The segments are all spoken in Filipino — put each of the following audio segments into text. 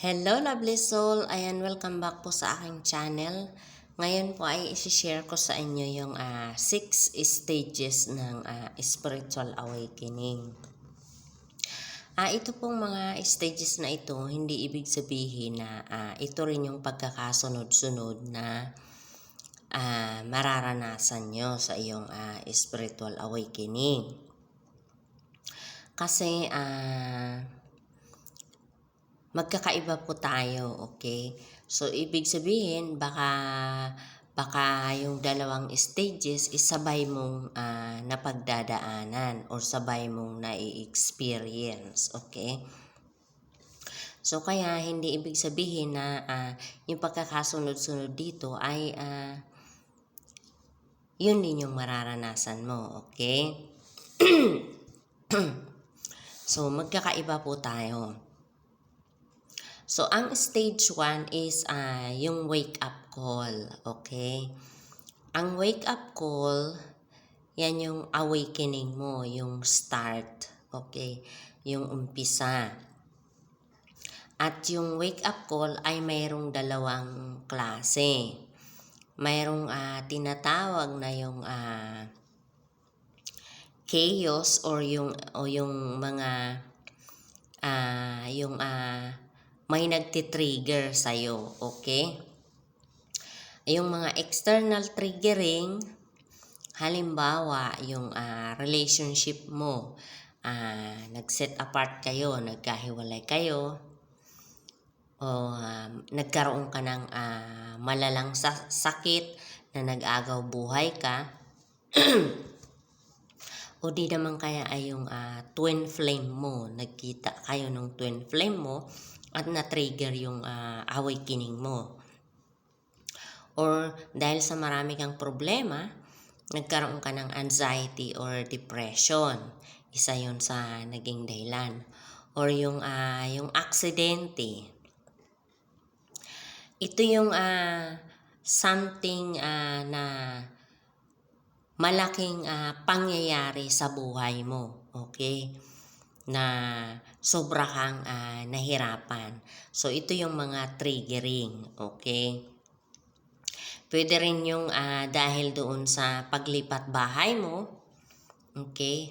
Hello lovely soul! Ayan, welcome back po sa aking channel. Ngayon po ay isi-share ko sa inyo yung ah, six stages ng ah, spiritual awakening. Ah, ito pong mga stages na ito, hindi ibig sabihin na ah, ito rin yung pagkakasunod-sunod na ah, mararanasan nyo sa iyong ah, spiritual awakening. Kasi ah magkakaiba po tayo, okay? So, ibig sabihin, baka, baka yung dalawang stages isabay mong ah, napagdadaanan or sabay mong nai-experience, okay? So, kaya hindi ibig sabihin na ah, yung pagkakasunod-sunod dito ay ah, yun din yung mararanasan mo, okay? so, magkakaiba po tayo. So, ang stage 1 is ah yung wake up call. Okay? Ang wake up call, yan yung awakening mo, yung start. Okay? Yung umpisa. At yung wake up call ay mayroong dalawang klase. Mayroong ah, tinatawag na yung ah, chaos or yung o yung mga ah yung ah may nagtitrigger sa'yo, okay? Yung mga external triggering, halimbawa, yung ah, relationship mo, ah, nag-set apart kayo, nagkahiwalay kayo, o ah, nagkaroon ka ng ah, malalang sa- sakit na nag-agaw buhay ka, o di naman kaya ay yung ah, twin flame mo, nagkita kayo ng twin flame mo, at na-trigger yung ah, awakening mo. Or dahil sa marami kang problema, nagkaroon ka ng anxiety or depression. Isa yon sa naging dahilan. Or yung, ah, yung aksidente. Ito yung ah, something ah, na malaking ah, pangyayari sa buhay mo. Okay? Na sobra kang ah, nahirapan. So, ito yung mga triggering. Okay? Pwede rin yung ah, dahil doon sa paglipat bahay mo. Okay?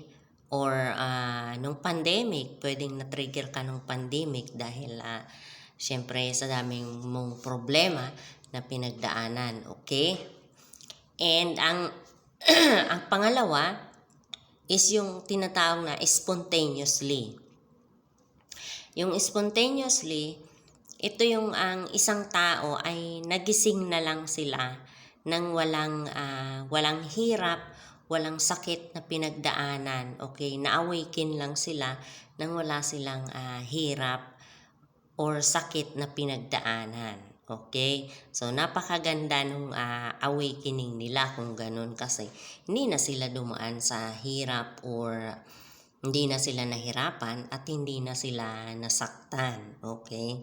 Or ah, nung pandemic, pwedeng na-trigger ka nung pandemic dahil ah, syempre sa daming mong problema na pinagdaanan. Okay? And ang ang pangalawa is yung tinatawag na spontaneously. Yung spontaneously, ito yung ang isang tao ay nagising na lang sila nang walang ah, walang hirap, walang sakit na pinagdaanan. Okay, na-awaken lang sila nang wala silang ah, hirap or sakit na pinagdaanan. Okay? So, napakaganda nung ah, awakening nila kung ganun kasi hindi na sila dumaan sa hirap or hindi na sila nahirapan at hindi na sila nasaktan. Okay?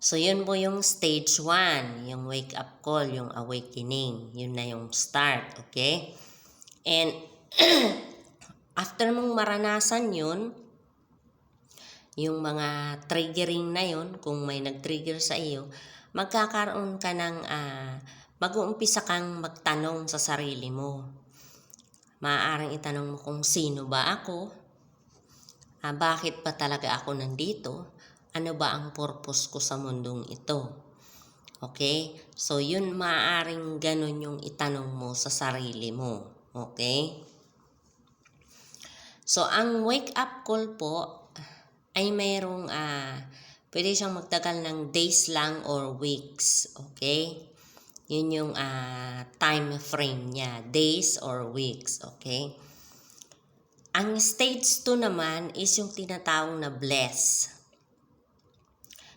So, yun po yung stage 1, yung wake up call, yung awakening. Yun na yung start. Okay? And, after mong maranasan yun, yung mga triggering na yun, kung may nag-trigger sa iyo, magkakaroon ka ng, ah, mag-uumpisa kang magtanong sa sarili mo. Maaaring itanong mo kung sino ba ako, ah, bakit pa talaga ako nandito, ano ba ang purpose ko sa mundong ito. Okay? So, yun maaaring ganun yung itanong mo sa sarili mo. Okay? So, ang wake up call po ay mayroong ah pwede siyang magtagal ng days lang or weeks. Okay? Yun yung ah, time frame niya. Days or weeks. Okay? Ang stage 2 naman is yung tinatawag na bless.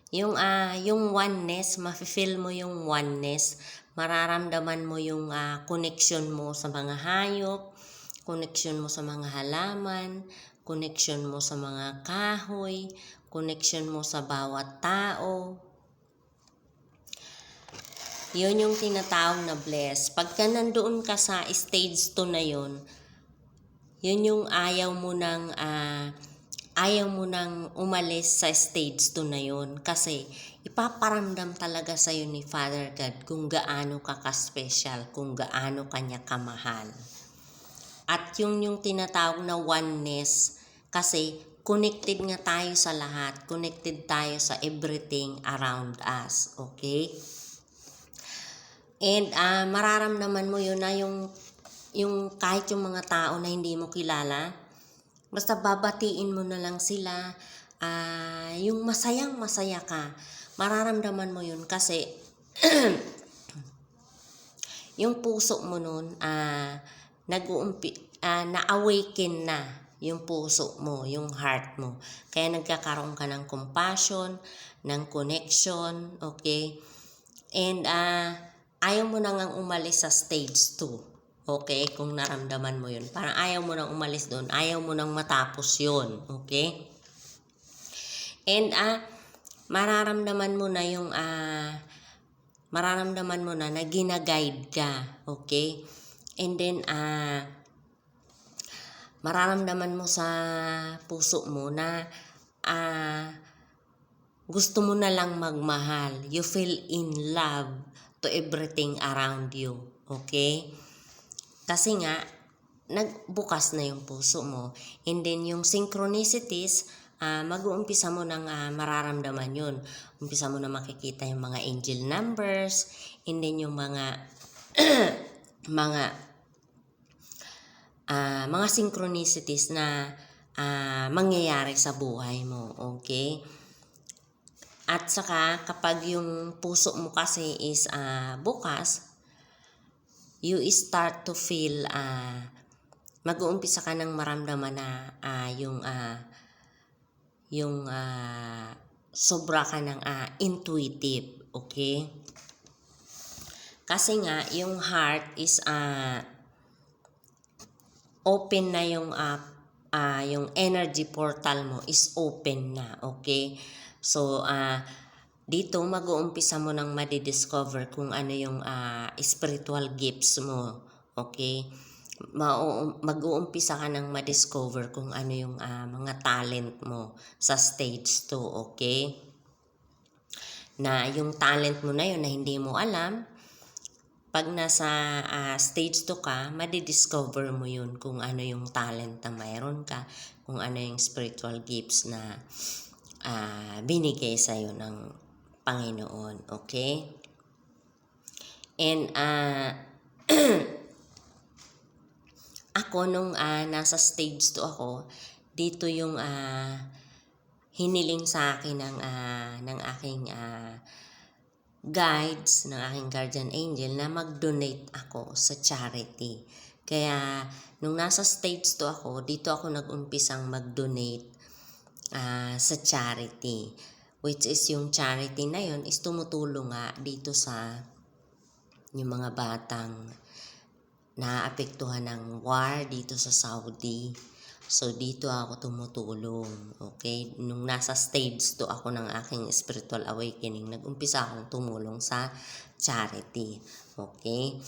Yung ah yung oneness, mafe-feel mo yung oneness, mararamdaman mo yung ah, connection mo sa mga hayop, connection mo sa mga halaman, connection mo sa mga kahoy, connection mo sa bawat tao. Yun yung tinatawag na bless. Pagka nandoon ka sa stage 2 na yun, yun yung ayaw mo ng ah, ayaw mo nang umalis sa stage 2 na yun kasi ipaparamdam talaga sa'yo ni Father God kung gaano ka ka-special, kung gaano kanya kamahal. At yung yung tinatawag na oneness kasi connected nga tayo sa lahat, connected tayo sa everything around us, okay? And ah, mararamdaman mo yun na yung yung kahit yung mga tao na hindi mo kilala, basta babatiin mo na lang sila, ah, yung masayang masaya ka, mararamdaman mo yun kasi yung puso mo nun, ah, nag-uumpi, ah, na-awaken na yung puso mo, yung heart mo. Kaya nagkakaroon ka ng compassion, ng connection, okay? And ah, ayaw mo na ngang umalis sa stage 2. Okay? Kung naramdaman mo yun. Parang ayaw mo nang umalis doon. Ayaw mo nang matapos yun. Okay? And ah, mararamdaman mo na yung ah, mararamdaman mo na na ginaguide ka. Okay? And then, ah, mararamdaman mo sa puso mo na ah, gusto mo na lang magmahal. You feel in love to everything around you. Okay? Kasi nga, nagbukas na yung puso mo. And then yung synchronicities, ah, mag-uumpisa mo nang ah, mararamdaman yun. Umpisa mo na makikita yung mga angel numbers, and then yung mga mga ah, mga synchronicities na ah, mangyayari sa buhay mo. Okay? At saka, kapag yung puso mo kasi is ah, bukas, you start to feel, ah, mag-uumpisa ka ng maramdaman na ah, yung, ah, yung ah, sobra ka ng ah, intuitive. Okay? Kasi nga, yung heart is ah, open na yung ah, ah, yung energy portal mo is open na, okay? So, ah, dito mag-uumpisa mo nang madidiscover kung ano yung ah, spiritual gifts mo, okay? Mag-uumpisa ka nang madiscover kung ano yung ah, mga talent mo sa stage 2, okay? Na yung talent mo na yun na hindi mo alam, pag nasa ah, stage 2 ka, madidiscover mo yun kung ano yung talent na mayroon ka, kung ano yung spiritual gifts na ah, binigay sa'yo ng Panginoon. Okay? And ah, ako nung ah, nasa stage 2 ako, dito yung ah, hiniling sa akin ng, ah, ng aking ah, guides ng aking guardian angel na mag-donate ako sa charity. Kaya, nung nasa stage 2 ako, dito ako nag-umpisang mag-donate ah, sa charity. Which is yung charity na yon is tumutulong nga dito sa yung mga batang naapektuhan ng war dito sa Saudi. So, dito ako tumutulong. Okay? Nung nasa stage 2 ako ng aking spiritual awakening, nag-umpisa akong tumulong sa charity. Okay?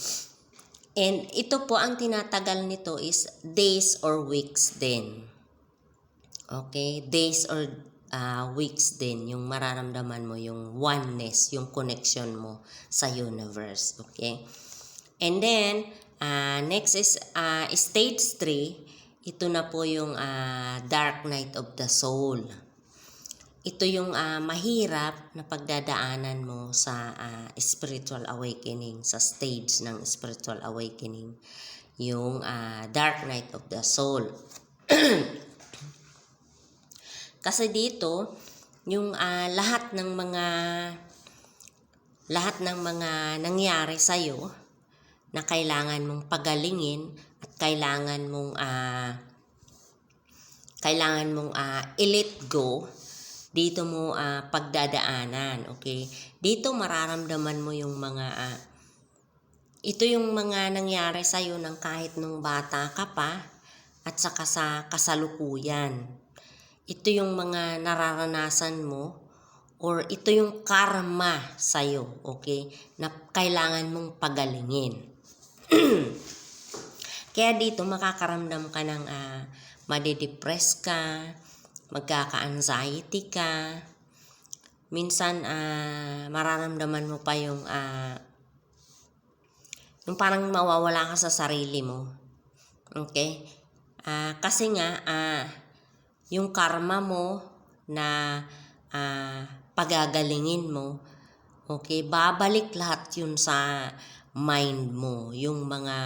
And ito po, ang tinatagal nito is days or weeks din. Okay? Days or ah, weeks din yung mararamdaman mo yung oneness, yung connection mo sa universe. Okay? And then, ah, next is ah, stage 3. Ito na po yung ah, dark night of the soul. Ito yung ah, mahirap na pagdadaanan mo sa ah, spiritual awakening, sa stage ng spiritual awakening. Yung ah, dark night of the soul. Kasi dito, yung ah, lahat ng mga lahat ng mga nangyari sa iyo na kailangan mong pagalingin kailangan mong ah, kailangan mong ah, i-let go dito mo ah, pagdadaanan, okay? Dito mararamdaman mo yung mga ah, ito yung mga nangyari sa iyo ng kahit nung bata ka pa at saka sa kasalukuyan ito yung mga nararanasan mo or ito yung karma sa'yo, okay? Na kailangan mong pagalingin. Kaya dito makakaramdam ka ng uh, madidepress ka magkaka-anxiety ka. Minsan, ah, mararamdaman mo pa yung, ah, yung parang mawawala ka sa sarili mo. Okay? Ah, kasi nga, ah, yung karma mo na ah, pagagalingin mo, okay, babalik lahat yun sa mind mo, yung mga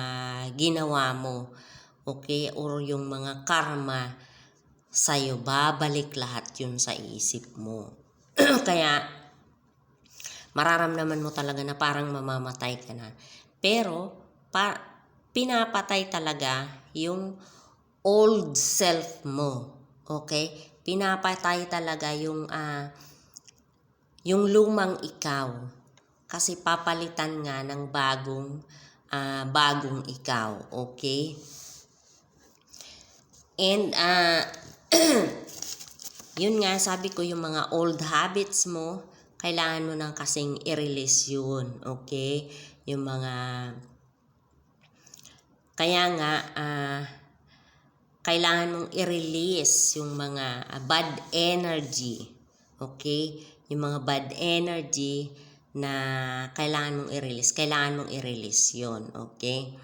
ginawa mo, okay, or yung mga karma sa'yo, babalik lahat yun sa isip mo. Kaya, mararamdaman mo talaga na parang mamamatay ka na. Pero, pa, pinapatay talaga yung old self mo. Okay? Pinapatay talaga yung ah yung lumang ikaw. Kasi papalitan nga ng bagong ah, bagong ikaw. Okay? And ah yun nga sabi ko yung mga old habits mo, kailangan mo nang kasing i-release yun. Okay? Yung mga kaya nga ah kailangan mong i-release yung mga bad energy. Okay? Yung mga bad energy na kailangan mong i-release. Kailangan mong i-release yun. Okay?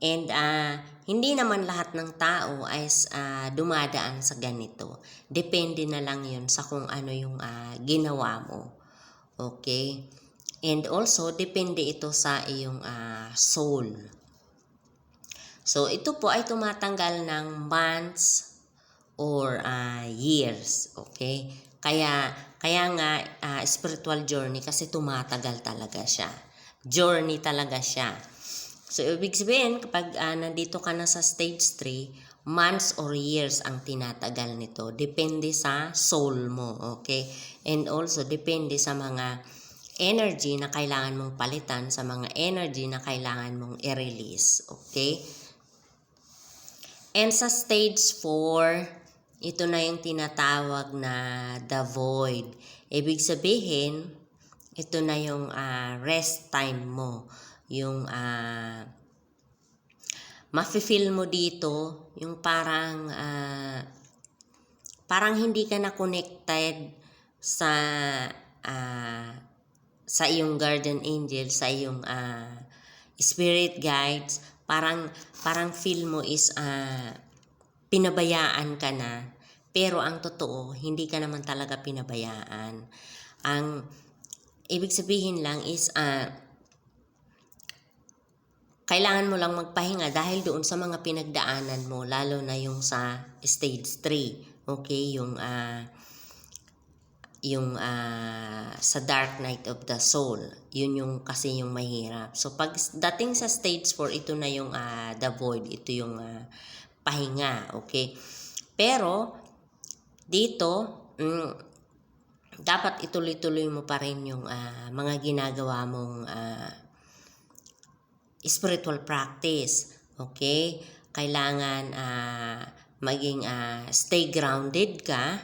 And ah, hindi naman lahat ng tao ay ah, dumadaan sa ganito. Depende na lang yun sa kung ano yung ah, ginawa mo. Okay? And also, depende ito sa iyong ah, soul. So, ito po ay tumatanggal ng months or ah, years. Okay? Kaya, kaya nga, ah, spiritual journey kasi tumatagal talaga siya. Journey talaga siya. So, ibig sabihin, kapag ah, nandito ka na sa stage 3, months or years ang tinatagal nito. Depende sa soul mo, okay? And also, depende sa mga energy na kailangan mong palitan, sa mga energy na kailangan mong i-release, okay? And sa stage 4, ito na yung tinatawag na the void. Ibig sabihin, ito na yung ah, rest time mo. Yung ah, mafe-feel mo dito, yung parang ah, parang hindi ka na connected sa ah, sa iyong guardian angel, sa iyong ah, spirit guides, parang parang feel mo is ah, pinabayaan ka na. Pero ang totoo, hindi ka naman talaga pinabayaan. Ang ibig sabihin lang is ah, kailangan mo lang magpahinga dahil doon sa mga pinagdaanan mo, lalo na yung sa stage 3. Okay, yung ah, yung ah, sa dark night of the soul. Yun yung kasi yung mahirap. So pag dating sa stage 4, ito na yung ah, the void, ito yung ah, pahinga, okay? Pero dito mm, dapat ituloy-tuloy mo pa rin yung ah, mga ginagawa mong ah, spiritual practice. Okay? Kailangan ah, maging ah, stay grounded ka.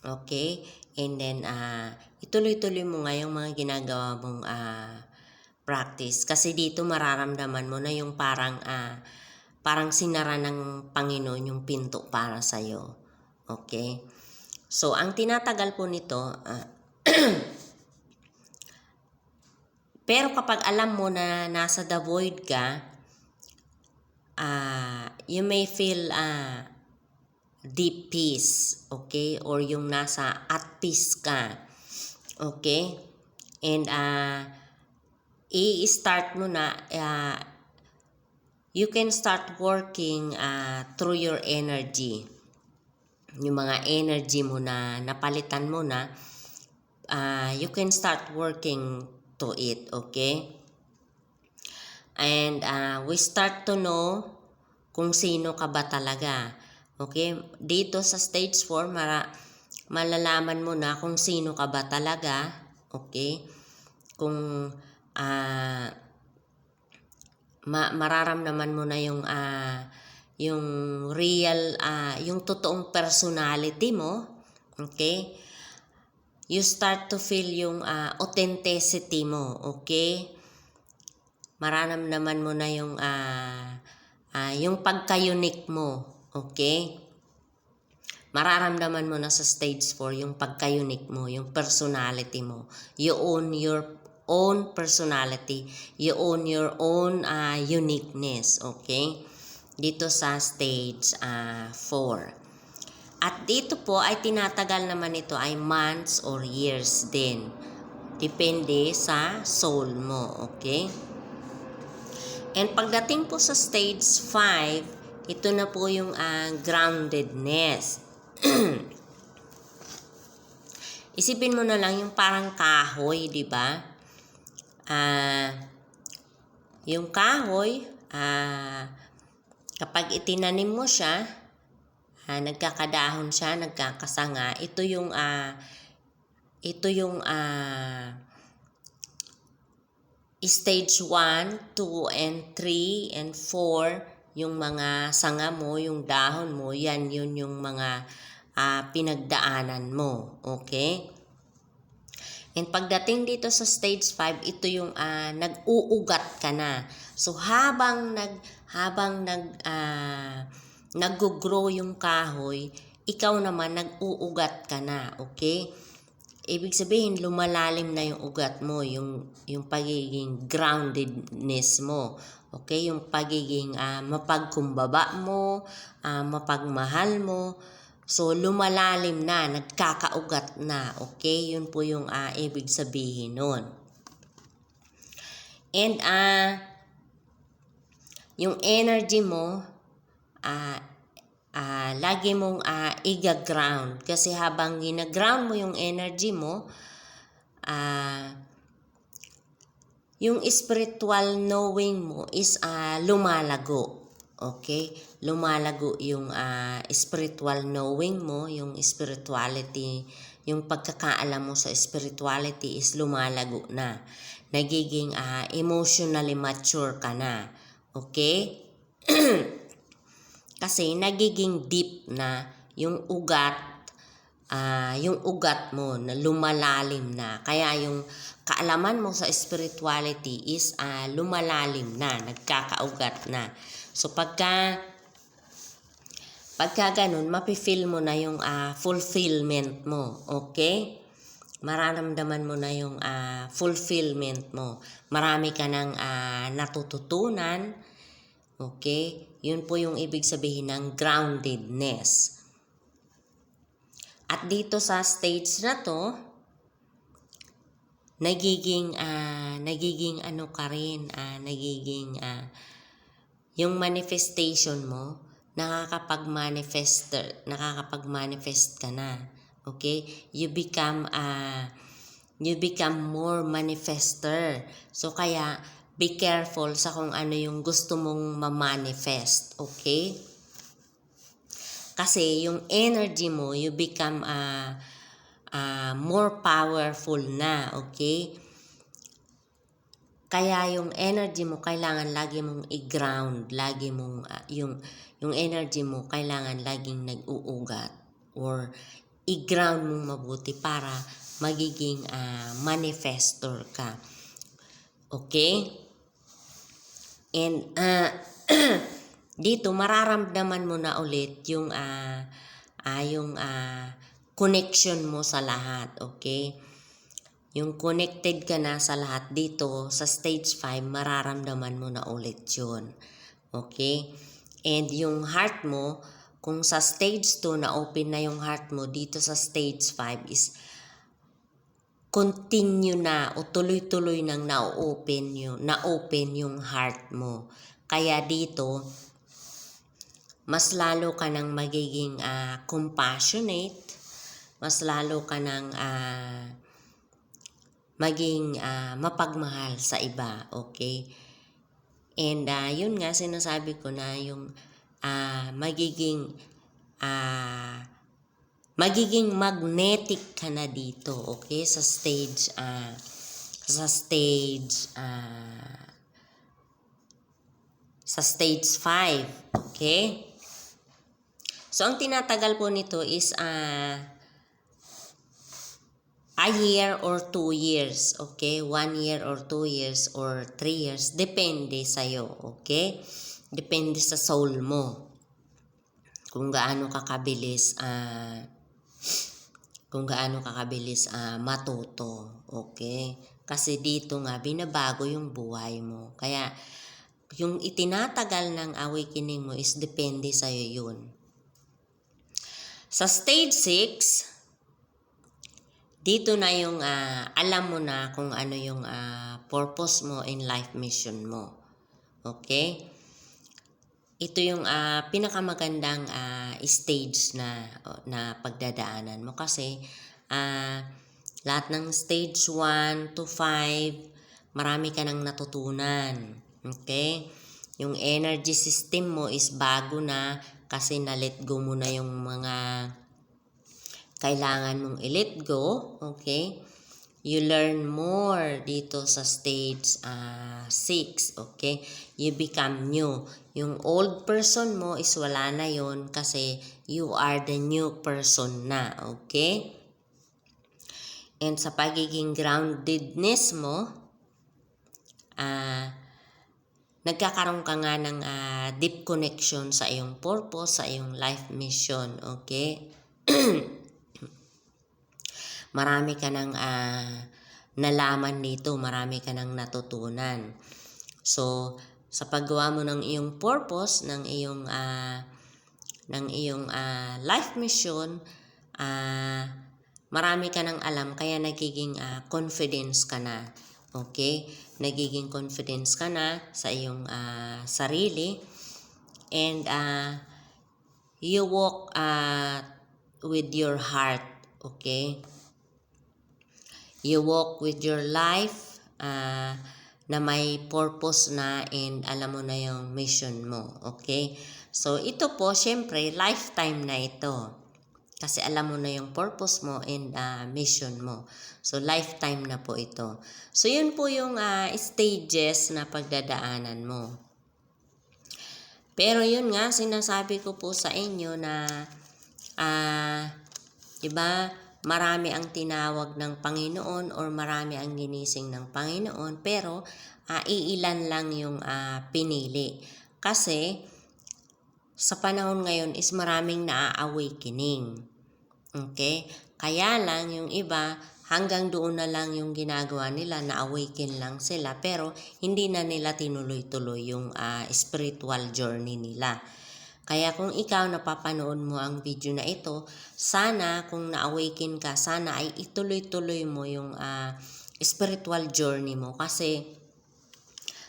Okay? And then, ah, ituloy-tuloy mo nga yung mga ginagawa mong ah, practice. Kasi dito mararamdaman mo na yung parang, ah, parang sinara ng Panginoon yung pinto para sa'yo. Okay? So, ang tinatagal po nito, ah, pero kapag alam mo na nasa the void ka, ah, you may feel ah, deep peace, okay? Or yung nasa at peace ka, okay? And ah, i-start mo na, ah, you can start working ah, through your energy. Yung mga energy mo na napalitan mo na, ah, you can start working to it, okay? And ah, we start to know kung sino ka ba talaga. Okay? Dito sa stage 4, mara, malalaman mo na kung sino ka ba talaga. Okay? Kung ah, ma- mararamdaman mo na yung ah, yung real ah, yung totoong personality mo. Okay? You start to feel yung ah, authenticity mo. Okay? Mararamdaman mo na yung ah, ah, yung pagka-unique mo. Okay? mararamdaman mo na sa stage 4 yung pagka-unique mo, yung personality mo. You own your own personality. You own your own ah, uniqueness. Okay? Dito sa stage 4. At dito po ay tinatagal naman ito ay months or years din. Depende sa soul mo, okay? And pagdating po sa stage 5, ito na po yung ah, groundedness. Isipin mo na lang yung parang kahoy, di ba? Ah, yung kahoy, ah, kapag itinanim mo siya, ah, nagkakadahon siya, nagkakasanga, ito yung ah, ito yung ah, stage 1, 2, and 3, and 4, yung mga sanga mo, yung dahon mo, yan yun yung mga ah, pinagdaanan mo. Okay? And pagdating dito sa stage 5, ito yung ah, nag-uugat ka na. So habang nag habang nag ah, nag-grow yung kahoy, ikaw naman nag-uugat ka na, okay? Ibig sabihin, lumalalim na yung ugat mo, yung, yung pagiging groundedness mo. Okay? Yung pagiging ah, mapagkumbaba mo, ah, mapagmahal mo. So, lumalalim na, nagkakaugat na. Okay? Yun po yung ah, ibig sabihin nun. And, ah, yung energy mo, ah, ah, lagi mong ah, iga-ground. Kasi habang gina-ground mo yung energy mo, ah, yung spiritual knowing mo is ah, lumalago. Okay? Lumalago yung ah, spiritual knowing mo, yung spirituality, yung pagkakaalam mo sa spirituality is lumalago na. Nagiging ah, emotionally mature ka na. Okay? Kasi nagiging deep na yung ugat, ah, yung ugat mo na lumalalim na. Kaya yung kaalaman mo sa spirituality is ah, lumalalim na, nagkakaugat na. So pagka pagka ganun, mapifeel mo na yung ah, fulfillment mo. Okay? Mararamdaman mo na yung ah, fulfillment mo. Marami ka ng ah, natututunan. Okay? Yun po yung ibig sabihin ng groundedness. At dito sa stage na to, nagiging ah, nagiging ano ka rin, ah, nagiging ah, yung manifestation mo, nakakapag-manifest, nakakapag-manifest ka na. Okay? You become ah, you become more manifester. So kaya be careful sa kung ano yung gusto mong ma-manifest, okay? Kasi yung energy mo, you become uh, uh, more powerful na, okay? Kaya yung energy mo kailangan lagi mong i-ground, lagi mong uh, yung yung energy mo kailangan laging nag-uugat or i-ground mong mabuti para magiging uh, manifestor ka. Okay? And uh, dito mararamdaman mo na ulit yung uh, uh, yung uh, connection mo sa lahat, okay? Yung connected ka na sa lahat dito sa stage 5, mararamdaman mo na ulit 'yun. Okay? And yung heart mo, kung sa stage 2 na open na yung heart mo, dito sa stage 5 is continue na o tuloy-tuloy nang na-open yung, na-open yung heart mo. Kaya dito, mas lalo ka nang magiging uh, compassionate, mas lalo ka nang uh, maging uh, mapagmahal sa iba, okay? And uh, yun nga, sinasabi ko na yung uh, magiging uh, magiging magnetic ka na dito, okay? Sa stage, uh, sa stage, uh, sa stage 5, okay? So, ang tinatagal po nito is uh, a year or two years, okay? One year or two years or three years. Depende sa'yo, okay? Depende sa soul mo. kung gaano ka kabilis ah kung gaano ka kabilis ah, matuto. Okay? Kasi dito nga, binabago yung buhay mo. Kaya, yung itinatagal ng awakening mo is depende sa'yo yun. Sa stage 6, dito na yung ah, alam mo na kung ano yung ah, purpose mo in life mission mo. Okay? Ito yung ah, pinakamagandang ah, stage na na pagdadaanan mo kasi ah, lahat ng stage 1 to 5 marami ka nang natutunan. Okay? Yung energy system mo is bago na kasi na-let go mo na yung mga kailangan mong i-let go. Okay? You learn more dito sa stage 6. okay? You become new. Yung old person mo is wala na yon kasi you are the new person na. Okay? And sa pagiging groundedness mo, ah, nagkakaroon ka nga ng ah, deep connection sa iyong purpose, sa iyong life mission. Okay? marami ka nang ah, nalaman dito, marami ka nang natutunan. So, sa paggawa mo ng iyong purpose, ng iyong ah, ng iyong ah, life mission, ah, marami ka nang alam kaya nagiging ah, confidence ka na. Okay? Nagiging confidence ka na sa iyong ah, sarili and ah, you walk ah, with your heart. Okay? You walk with your life ah, na may purpose na and alam mo na yung mission mo. Okay? So, ito po, syempre, lifetime na ito. Kasi alam mo na yung purpose mo and ah, mission mo. So, lifetime na po ito. So, yun po yung ah, stages na pagdadaanan mo. Pero yun nga, sinasabi ko po sa inyo na, ah, di ba, marami ang tinawag ng Panginoon or marami ang ginising ng Panginoon, pero ah, iilan lang yung ah, pinili. Kasi, sa panahon ngayon is maraming na-awakening. Okay? Kaya lang yung iba, hanggang doon na lang yung ginagawa nila, na-awaken lang sila, pero hindi na nila tinuloy-tuloy yung ah, spiritual journey nila. Kaya kung ikaw napapanood mo ang video na ito, sana kung na-awaken ka, sana ay ituloy-tuloy mo yung ah, spiritual journey mo kasi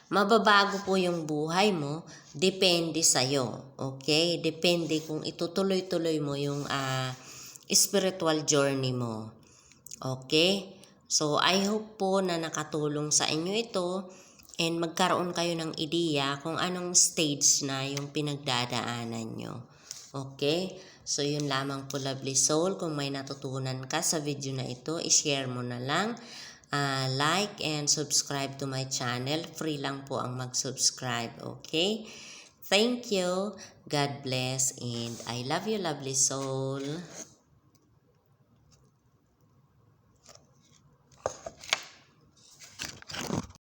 mababago po yung buhay mo, depende sa'yo. Okay? Depende kung itutuloy-tuloy mo yung ah, spiritual journey mo. Okay? So, I hope po na nakatulong sa inyo ito and magkaroon kayo ng ideya kung anong stage na yung pinagdadaanan nyo. Okay? So, yun lamang po, lovely soul. Kung may natutunan ka sa video na ito, ishare mo na lang. Ah, like and subscribe to my channel. Free lang po ang mag-subscribe. Okay? Thank you. God bless and I love you, lovely soul.